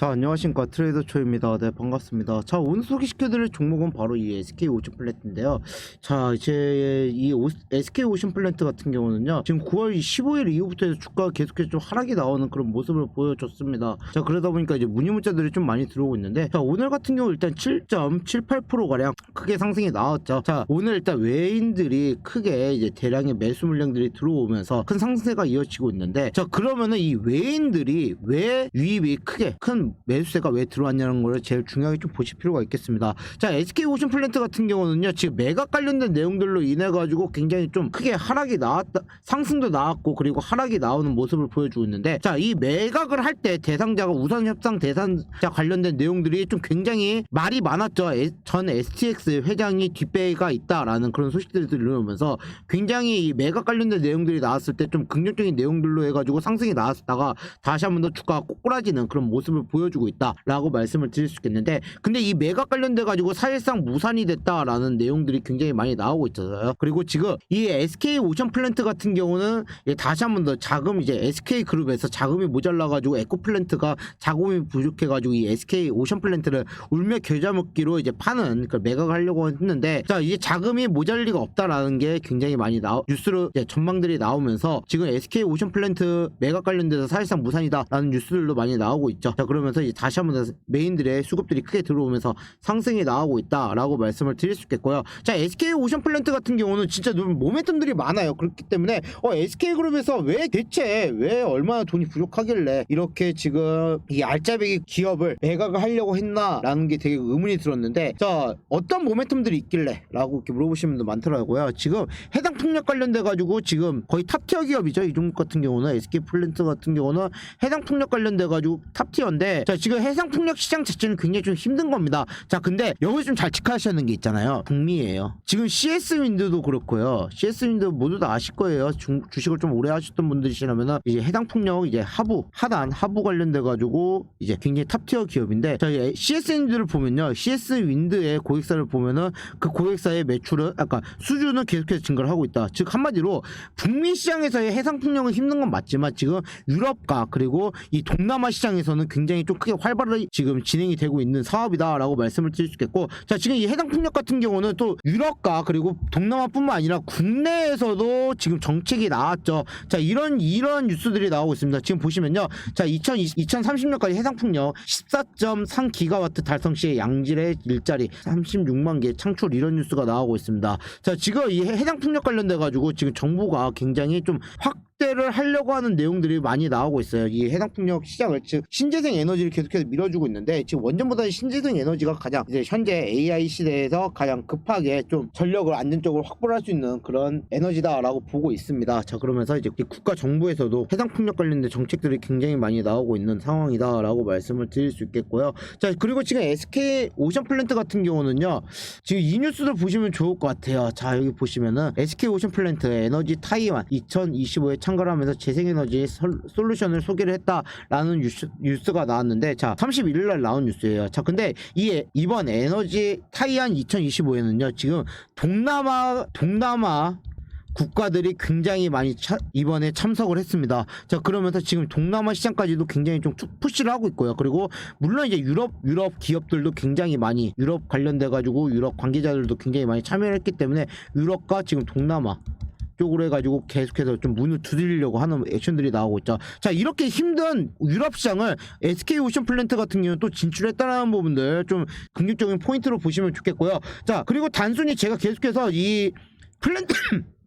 자 안녕하십니까. 트레이더 초입니다. 네 반갑습니다. 자 오늘 소개시켜드릴 종목은 바로 이 SK 오션 플랜트인데요. 자 이제 이 오- SK 오션 플랜트 같은 경우는요 지금 9월 15일 이후부터 해서 주가가 계속해서 좀 하락이 나오는 그런 모습을 보여줬습니다. 자 그러다 보니까 이제 문의 문자들이 좀 많이 들어오고 있는데 자 오늘 같은 경우 일단 7.78% 가량 크게 상승이 나왔죠. 자 오늘 일단 외인들이 크게 이제 대량의 매수 물량들이 들어오면서 큰 상승세가 이어지고 있는데 자 그러면은 이 외인들이 왜 유입이 크게 큰 매수세가 왜 들어왔냐는 걸 제일 중요하게 좀 보실 필요가 있겠습니다. 자 SK 오션 플랜트 같은 경우는요 지금 매각 관련된 내용들로 인해 가지고 굉장히 좀 크게 하락이 나왔다 상승도 나왔고 그리고 하락이 나오는 모습을 보여주고 있는데 자 이 매각을 할 때 대상자가 우선 협상 대상자 관련된 내용들이 좀 굉장히 말이 많았죠. 에- 전 STX 회장이 뒷배가 있다라는 그런 소식들이 들려오면서 굉장히 이 매각 관련된 내용들이 나왔을 때 좀 긍정적인 내용들로 해 가지고 상승이 나왔다가 다시 한 번 더 주가가 꼬꾸라지는 그런 모습을 보여 주고 있다라고 말씀을 드릴 수 있겠는데 근데 이 매각 관련돼 가지고 사실상 무산이 됐다라는 내용들이 굉장히 많이 나오고 있잖아요. 그리고 지금 이 SK 오션 플랜트 같은 경우는 다시 한 번 더 자금 이제 SK 그룹에서 자금이 모자라 가지고 에코 플랜트가 자금이 부족해 가지고 이 SK 오션 플랜트를 울며 겨자 먹기로 이제 파는 그 매각을 하려고 했는데 자 이제 자금이 모자랄 리가 없다라는 게 굉장히 많이 나 뉴스로 전망들이 나오면서 지금 SK 오션 플랜트 매각 관련돼서 사실상 무산이다라는 뉴스들도 많이 나오고 있죠. 자 그 러면서 이제 다시 한번 더 메인들의 수급들이 크게 들어오면서 상승이 나오고 있다라고 말씀을 드릴 수 있겠고요. 자 SK 오션 플랜트 같은 경우는 진짜 눈- 모멘텀들이 많아요. 그렇기 때문에 어, SK 그룹에서 왜 대체 왜 얼마나 돈이 부족하길래 이렇게 지금 이 알짜배기 기업을 매각을 하려고 했나라는 게 되게 의문이 들었는데 자 어떤 모멘텀들이 있길래라고 이렇게 물어보시는 분들 많더라고요. 지금 해당 폭력 관련돼 가지고 지금 거의 탑티어 기업이죠. 이 종목 같은 경우는 SK 플랜트 같은 경우는 해당 폭력 관련돼 가지고 탑티어인데 자 지금 해상 폭력 시장 자체는 굉장히 좀 힘든 겁니다. 자 근데 여기서 좀잘 체크하셔야 하는 게 있잖아요. 북미예요. 지금 CS 윈드도 그렇고요. CS 윈드 모두 다 아실 거예요. 중- 주식을 좀 오래 하셨던 분들이시라면은 이제 해당 폭력 이제 하부 하단 하부 관련돼 가지고 이제 굉장히 탑티어 기업인데 자이 CS 윈드를 보면요. CS 윈드의 고객사를 보면은 그 고객사의 매출은 아까 수주는 계속해서 증가를 하고 있다. 즉 한마디로 북미 시장에서의 해상 폭력은 힘든 건 맞지만 지금 유럽과 그리고 이 동남아 시장에서는 굉장히 좀 크게 활발히 지금 진행이 되고 있는 사업이다라고 말씀을 드릴 수 있겠고 자 지금 이 해당 폭력 같은 경우는 또 유럽과 그리고 동남아뿐만 아니라 국내에서도 지금 정책이 나왔죠. 자 이런 이런 뉴스들이 나오고 있습니다. 지금 보시면요. 자 2020, 2030년까지 해상 폭력 14.3 기가와트 달성 시에 양질의 일자리 36만 개 창출 이런 뉴스가 나오고 있습니다. 자 지금 이 해- 해당 폭력 관련돼 가지고 지금 정부가 굉장히 좀 확 대를 하려고 하는 내용들이 많이 나오고 있어요. 이 해당 폭력 시장을 즉 신재생 에너지를 계속해서 밀어주고 있는데 지금 원전보다 신재생 에너지가 가장 이제 현재 AI 시대에서 가장 급하게 좀 전력을 안정적으로 확보를 할수 있는 그런 에너지다라고 보고 있습니다. 자 그러면서 이제 국가 정부에서도 해당 폭력 관련된 정책들이 굉장히 많이 나오고 있는 상황이다라고 말씀을 드릴 수 있겠고요. 자 그리고 지금 SK 오션 플랜트 같은 경우는요. 지금 이 뉴스를 보시면 좋을 것 같아요. 자 여기 보시면은 SK 오션 플랜트 에너지 타이완 2025에 참 가를 하면서 재생에너지 솔- 솔루션을 소개를 했다라는 뉴스, 뉴스 가 나왔는데 자 31일 날 나온 뉴스예요. 자 근데 이 이번 에너지 타이완 2025에는요 지금 동남아 동남아 국가들이 굉장히 많이 차- 이번에 참석을 했습니다. 자 그러면서 지금 동남아 시장까지도 굉장히 좀툭 푸시를 하고 있고요. 그리고 물론 이제 유럽 유럽 기업들도 굉장히 많이 유럽 관련돼 가지고 유럽 관계자들도 굉장히 많이 참여를 했기 때문에 유럽과 지금 동남아 쪽으로 해가지고 계속해서 좀 문을 두드리려고 하는 액션들이 나오고 있죠. 자 이렇게 힘든 유럽 시장을 SK 오션 플랜트 같은 경우는 또 진출했다는 부분들 좀 긍정적인 포인트로 보시면 좋겠고요. 자 그리고 단순히 제가 계속해서 이 플랜트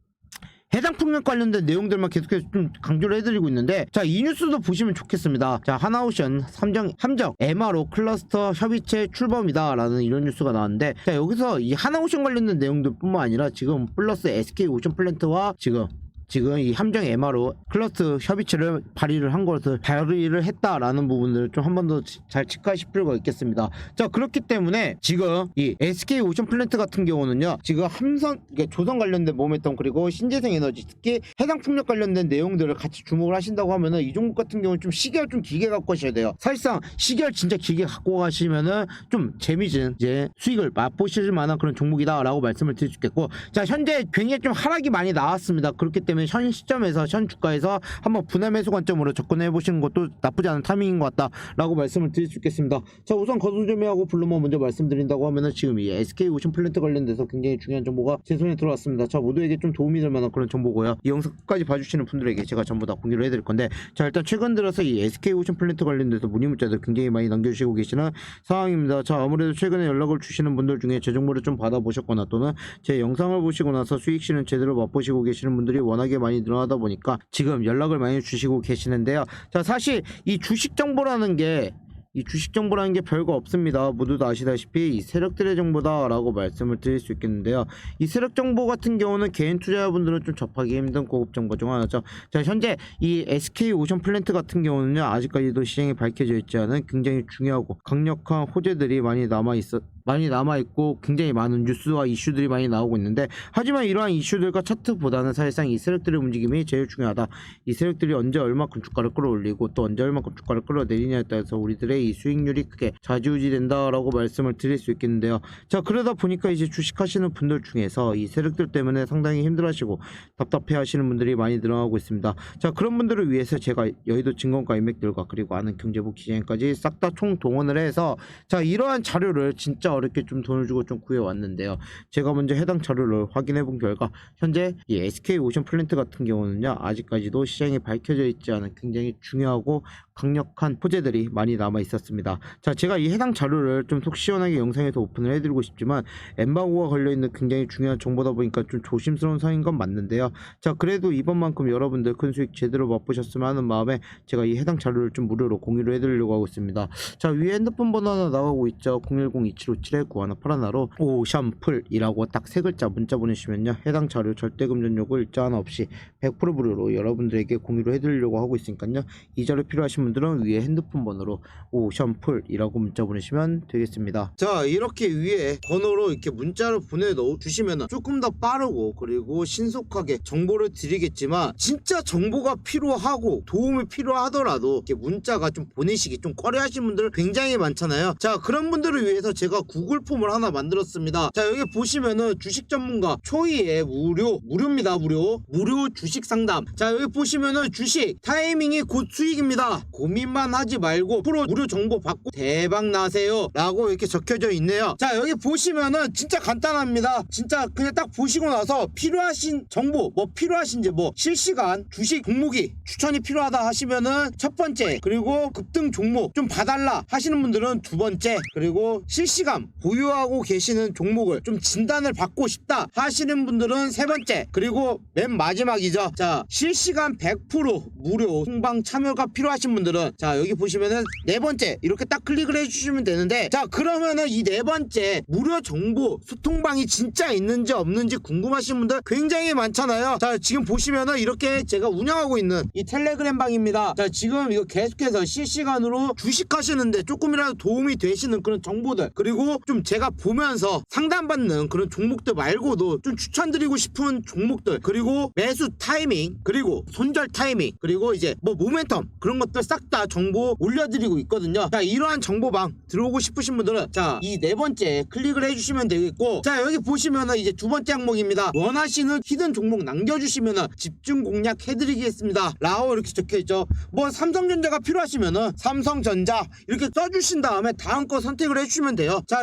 해당 폭력 관련된 내용들만 계속해서 좀 강조를 해드리고 있는데 자 이 뉴스도 보시면 좋겠습니다. 자 하나오션 삼정 함정 MRO 클러스터 협의체 출범이다 라는 이런 뉴스가 나왔는데 자 여기서 이 하나오션 관련된 내용들뿐만 아니라 지금 플러스 SK 오션 플랜트와 지금 지금 이 함정 MRO 클러스터 협의체를 발의를 한 것을 발의를 했다라는 부분들을 좀 한 번 더 잘 체크하실 필요가 있겠습니다. 자 그렇기 때문에 지금 이 SK 오션 플랜트 같은 경우는요 지금 함선 조선 관련된 모멘텀 그리고 신재생 에너지 특히 해당 풍력 관련된 내용들을 같이 주목을 하신다고 하면은 이 종목 같은 경우는 좀 시계를 좀 길게 갖고 가셔야 돼요. 사실상 시계를 진짜 길게 갖고 가시면은 좀 재미진 이제 수익을 맛보실 만한 그런 종목이다라고 말씀을 드릴 수 있겠고 자 현재 굉장히 좀 하락이 많이 나왔습니다. 그렇기 때문에 때문에 현 시점에서 현 주가에서 한번 분할 매수 관점으로 접근해 보시는 것도 나쁘지 않은 타이밍인 것 같다라고 말씀을 드릴 수 있겠습니다. 자 우선 거두조매하고 블루머 먼저 말씀드린다고 하면은 지금 이 SK 오션 플랜트 관련돼서 굉장히 중요한 정보가 제 손에 들어왔습니다. 자 모두에게 좀 도움이 될 만한 그런 정보고요. 이 영상 끝까지 봐주시는 분들에게 제가 전부 다 공유를 해드릴 건데 자 일단 최근 들어서 이 SK 오션 플랜트 관련돼서 문의 문자들 굉장히 많이 남겨주시고 계시는 상황입니다. 자 아무래도 최근에 연락을 주시는 분들 중에 제 정보를 좀 받아보셨거나 또는 제 영상을 보시고 나서 수익 실현 제대로 맛보시고 계시는 분들이 워낙에 많이 늘어나다 보니까 지금 연락을 많이 주시고 계시는데요. 자 사실 이 주식 정보라는 게 이 주식 정보라는 게 별거 없습니다. 모두 다 아시다시피 이 세력들의 정보다라고 말씀을 드릴 수 있겠는데요. 이 세력 정보 같은 경우는 개인 투자자분들은 좀 접하기 힘든 고급 정보 중 하나죠. 자 현재 이 SK 오션 플랜트 같은 경우는요 아직까지도 시장에 밝혀져 있지 않은 굉장히 중요하고 강력한 호재들이 많이 남아 있어 많이 남아 있고 굉장히 많은 뉴스와 이슈들이 많이 나오고 있는데 하지만 이러한 이슈들과 차트보다는 사실상 이 세력들의 움직임이 제일 중요하다. 이 세력들이 언제 얼마큼 주가를 끌어올리고 또 언제 얼마큼 주가를 끌어내리냐에 따라서 우리들의 이 수익률이 크게 좌지우지 된다라고 말씀을 드릴 수 있겠는데요. 자 그러다 보니까 이제 주식하시는 분들 중에서 이 세력들 때문에 상당히 힘들어하시고 답답해하시는 분들이 많이 늘어나고 있습니다. 자 그런 분들을 위해서 제가 여의도 증권가 인맥들과 그리고 아는 경제부 기자님까지 싹 다 총 동원을 해서 자 이러한 자료를 진짜 어렵게 좀 돈을 주고 좀 구해 왔는데요. 제가 먼저 해당 자료를 확인해 본 결과 현재 이 SK 오션 플랜트 같은 경우는요 아직까지도 시장에 밝혀져 있지 않은 굉장히 중요하고 강력한 호재들이 많이 남아 있었습니다. 자, 제가 이 해당 자료를 좀 속 시원하게 영상에서 오픈을 해드리고 싶지만 엠바고가 걸려 있는 굉장히 중요한 정보다 보니까 좀 조심스러운 상인 건 맞는데요. 자, 그래도 이번만큼 여러분들 큰 수익 제대로 맛보셨으면 하는 마음에 제가 이 해당 자료를 좀 무료로 공유를 해드리려고 하고 있습니다. 자, 위에 핸드폰 번호 하나 나가고 있죠. 010-2757-9181로 오샴플이라고 딱 세 글자 문자 보내시면요. 해당 자료 절대 금전 요구 일자 하나 없이 100% 무료로 여러분들에게 공유를 해드리려고 하고 있으니까요. 이 자료 필요하신 분들은 위에 핸드폰 번호로 오션풀이라고 문자 보내시면 되겠습니다. 자 이렇게 위에 번호로 이렇게 문자를 보내도 주시면 조금 더 빠르고 그리고 신속하게 정보를 드리겠지만 진짜 정보가 필요하고 도움이 필요하더라도 이렇게 문자가 좀 보내시기 좀 꺼려하시는 분들 굉장히 많잖아요. 자 그런 분들을 위해서 제가 구글 폼을 하나 만들었습니다. 자 여기 보시면은 주식 전문가 초이의 무료 무료입니다 무료 무료 주식 상담. 자 여기 보시면은 주식 타이밍이 곧 수익입니다. 고민만 하지 말고 프로 무료 정보 받고 대박 나세요 라고 이렇게 적혀져 있네요 자 여기 보시면은 진짜 간단합니다 진짜 그냥 딱 보시고 나서 필요하신 정보 뭐 필요하신지 뭐 실시간 주식 종목이 추천이 필요하다 하시면은 첫 번째 그리고 급등 종목 좀 봐달라 하시는 분들은 두 번째 그리고 실시간 보유하고 계시는 종목을 좀 진단을 받고 싶다 하시는 분들은 세 번째 그리고 맨 마지막이죠. 자 실시간 100% 무료 홍방 참여가 필요하신 분들은 자 여기 보시면은 네 번째 이렇게 딱 클릭을 해주시면 되는데 자 그러면은 이 네 번째 무료 정보 소통방이 진짜 있는지 없는지 궁금하신 분들 굉장히 많잖아요. 자 지금 보시면은 이렇게 제가 운영하고 있는 이 텔레그램 방입니다. 자 지금 이거 계속해서 실시간으로 주식하시는데 조금이라도 도움이 되시는 그런 정보들 그리고 좀 제가 보면서 상담받는 그런 종목들 말고도 좀 추천드리고 싶은 종목들 그리고 매수 타이밍 그리고 손절 타이밍 그리고 이제 뭐 모멘텀 그런 것들 싹 다 정보 올려드리고 있거든요. 자 이러한 정보방 들어오고 싶으신 분들은 자 이 네 번째 클릭을 해주시면 되겠고 자 여기 보시면은 이제 두 번째 항목입니다. 원하시는 히든 종목 남겨주시면은 집중 공략 해드리겠습니다. 라고 이렇게 적혀있죠. 뭐 삼성전자가 필요하시면은 삼성전자 이렇게 써주신 다음에 다음 거 선택을 해주시면 돼요. 자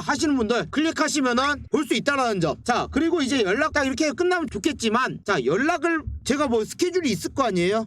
하시는 분들 클릭하시면은 볼 수 있다라는 점 자 그리고 이제 연락 딱 이렇게 끝나면 좋겠지만 자 연락을 제가 뭐 스케줄이 있을 거 아니에요